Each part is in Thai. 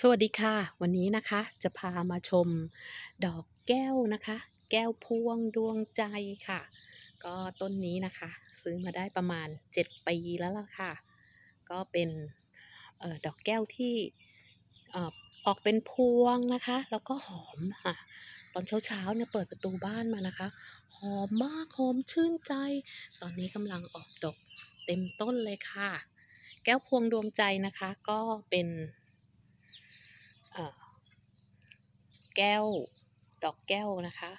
สวัสดีค่ะ วันนี้นะคะจะพามาชมดอกแก้วนะคะ แก้วพวงดวงใจค่ะ ก็ต้นนี้นะคะ ซื้อมาได้ประมาณ 7 ปีแล้วล่ะค่ะ ก็เป็นออดอกแก้วที่ออออกเป็นพวงนะคะ แล้วก็หอมค่ะ ตอนเช้าๆเนี่ยเปิดประตูบ้านมานะคะ หอมมากหอมชื่นใจ ตอนนี้กำลังออกดอกเต็มต้นเลยค่ะ แก้วพวงดวงใจนะคะก็เป็น เอ่อ แก้ว ดอกแก้วนะคะ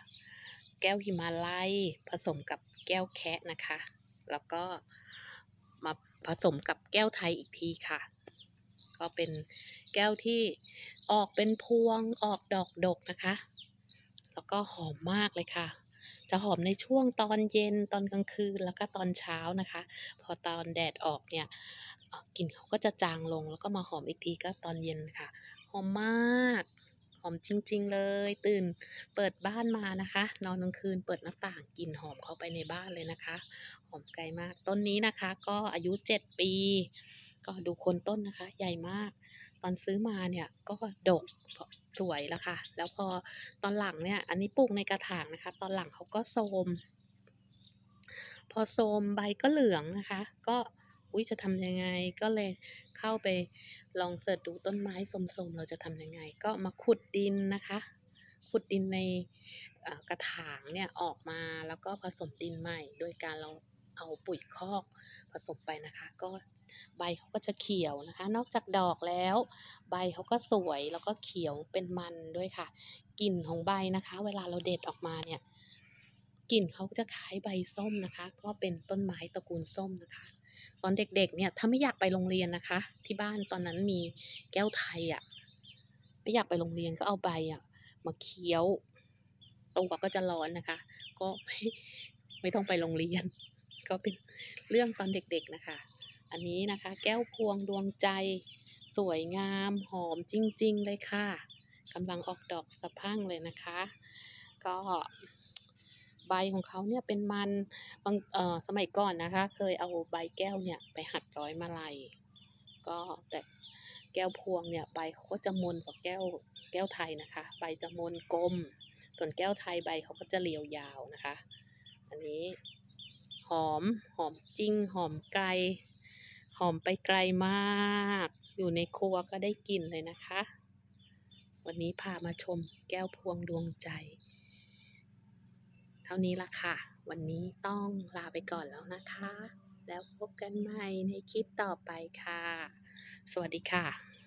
แก้วหิมาลัยผสมกับแก้วแคะนะคะ แล้วก็มาผสมกับแก้วไทยอีกทีค่ะ ก็เป็นแก้วที่ออกเป็นพวงออกดอกดกนะคะ แล้วก็หอมมากเลยค่ะ จะหอมในช่วงตอนเย็นตอนกลางคืนแล้วก็ตอนเช้านะคะ พอตอนแดดออกเนี่ยกลิ่นเขาก็จะจางลงแล้วก็มาหอมอีกทีก็ตอนเย็นค่ะ หอมมาก หอมจริง ๆ เลย ตื่นเปิดบ้านมานะคะ นอนกลางคืนเปิดหน้าต่างกลิ่นหอมเข้าไปในบ้านเลยนะคะ หอมไกลมากต้นนี้นะคะ ก็อายุ7ปี ก็ดูโคนต้นนะคะ ใหญ่มาก ตอนซื้อมาเนี่ยก็ดกสวยแล้วค่ะ แล้วพอตอนหลังเนี่ย อันนี้ปลูกในกระถางนะคะ ตอนหลังเขาก็โทมพอโทมใบก็เหลืองนะคะ ก็ อุ๊ยจะทำยังไง ก็เลยเข้าไปลองเสิร์ชดูต้นไม้โทรมๆ เราจะทำยังไง ก็มาขุดดินนะคะ ขุดดินในกระถางเนี่ยออกมาแล้วก็ผสมดินใหม่ โดยการเราเอาปุ๋ยคอกผสมไปนะคะ ก็ใบเขาก็จะเขียวนะคะ นอกจากดอกแล้ว ใบเขาก็สวยแล้วก็เขียวเป็นมันด้วยค่ะกลิ่นของใบนะคะ เวลาเราเด็ดออกมาเนี่ยกลิ่นเขาจะคล้ายใบส้มนะคะ ก็เป็นต้นไม้ตระกูลส้มนะคะ ตอนเด็กๆ เนี่ยถ้าไม่อยากไปโรงเรียนนะคะ ที่บ้านตอนนั้นมีแก้วไทยอะไม่อยากไปโรงเรียนก็เอาใบอะมาเคี้ยวตัวก็จะร้อนนะคะ ก็ไม่ไม่ต้องไปโรงเรียน ก็เป็นเรื่องตอนเด็กๆนะคะ อันนี้นะคะ แก้วพวงดวงใจ สวยงามหอมจริง ๆ เลยค่ะกำลังออกดอกสะพั่งเลยนะคะ ก็ ใบของเขาเนี่ยเป็นมันบางเอ่อสมัยก่อนนะคะ เคยเอาใบแก้วเนี่ยไปหัดร้อยมาลัยก็แต่แก้วพวงเนี่ยใบเขาก็จะมนกว่าแก้วแก้วไทยนะคะ ใบจะมนกลม ส่วนแก้วไทยใบเขาก็จะเรียวยาวนะคะ อันนี้หอมหอมจริงหอมไกล หอมไปไกลมาก อยู่ในครัวก็ได้กลิ่นเลยนะคะ วันนี้พามาชมแก้วพวงดวงใจ ท่านี้ละค่ะ วันนี้ต้องลาไปก่อนแล้วนะคะ แล้วพบกันใหม่ในคลิปต่อไปค่ะ สวัสดีค่ะ